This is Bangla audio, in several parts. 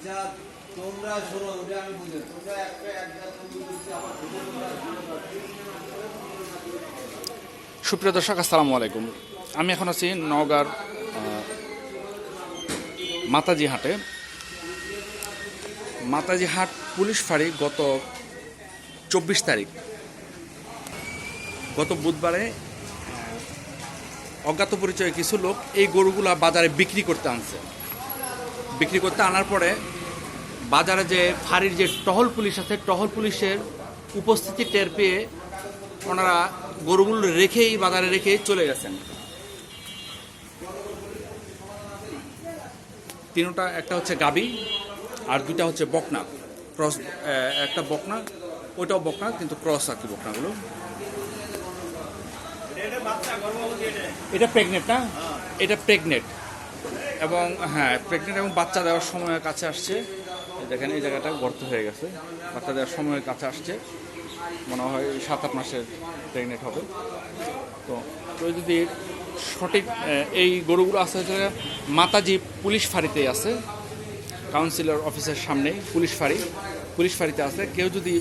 আচ্ছা তোমরা শোনো, ওটা আমি বুঝে তোমরা। সুপ্রিয় দর্শক, আসসালামু আলাইকুম। আমি এখন আছি নওগাঁর মাতাজি হাটে। মাতাজি হাট পুলিশ ফাঁড়ি গত চব্বিশ তারিখ। গত বুধবারে অজ্ঞাত পরিচয় কিছু লোক এই গরুগুলা বাজারে বিক্রি করতে আনছে। বিক্রি করতে আনার পরে বাজারে যে ফাঁড়ির যে টহল পুলিশ আছে, টহল পুলিশের উপস্থিতি টের পেয়ে ওনারা গরুগুলো রেখেই বাজারে রেখে চলে গেছেন। তিনটা, একটা হচ্ছে গাবি আর দুইটা হচ্ছে বকনা। ক্রস একটা বকনা, ওইটাও বকনা, কিন্তু ক্রস আর কি বকনাগুলো। এটা প্রেগনেন্ট না? এটা প্রেগনেন্ট এবং হ্যাঁ প্রেগনেন্ট এবং বাচ্চা দেওয়ার সময় কাছে আসছে। দেখেন, এই জায়গাটা গর্ত হয়ে গেছে। বাচ্চা দেওয়ার সময় কাছে আসছে। মনে হয় সাত আট মাসের প্রেগনেন্ট হবে। তো কেউ যদি সঠিক এই গরুগুলো আছে মাতাজি পুলিশ ফাঁড়িতেই আছে। কাউন্সিলর অফিসের সামনেই পুলিশ ফাঁড়ি। পুলিশ ফাঁড়িতে আছে। কেউ যদি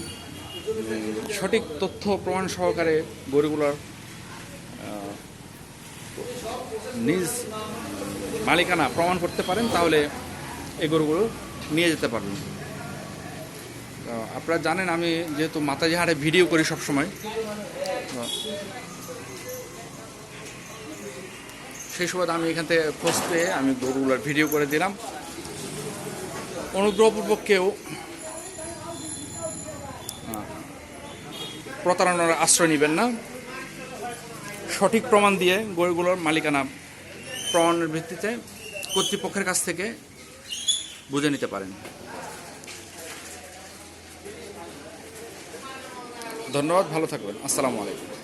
সঠিক তথ্য প্রমাণ সহকারে গরুগুলোর নিজ মালিকানা প্রমাণ করতে পারেন, তাহলে এই গরুগুলো নিয়ে যেতে পারবেন তো আপনারা জানেন, আমি যেহেতু মাতাজি হাটে ভিডিও করি সবসময় সেই সময় আমি এখান থেকে খোঁজ পেয়ে আমি গরুগুলোর ভিডিও করে দিলাম। অনুগ্রহপূর্বক কেউ প্রতারণার আশ্রয় নেবেন না। সঠিক প্রমাণ দিয়ে গরুগুলোর মালিকানা প্রমাণের ভিত্তিতে কর্তৃপক্ষের কাছ থেকে বুঝে নিতে পারেন। ধন্যবাদ ভালো থাকবেন। আসসালামু আলাইকুম।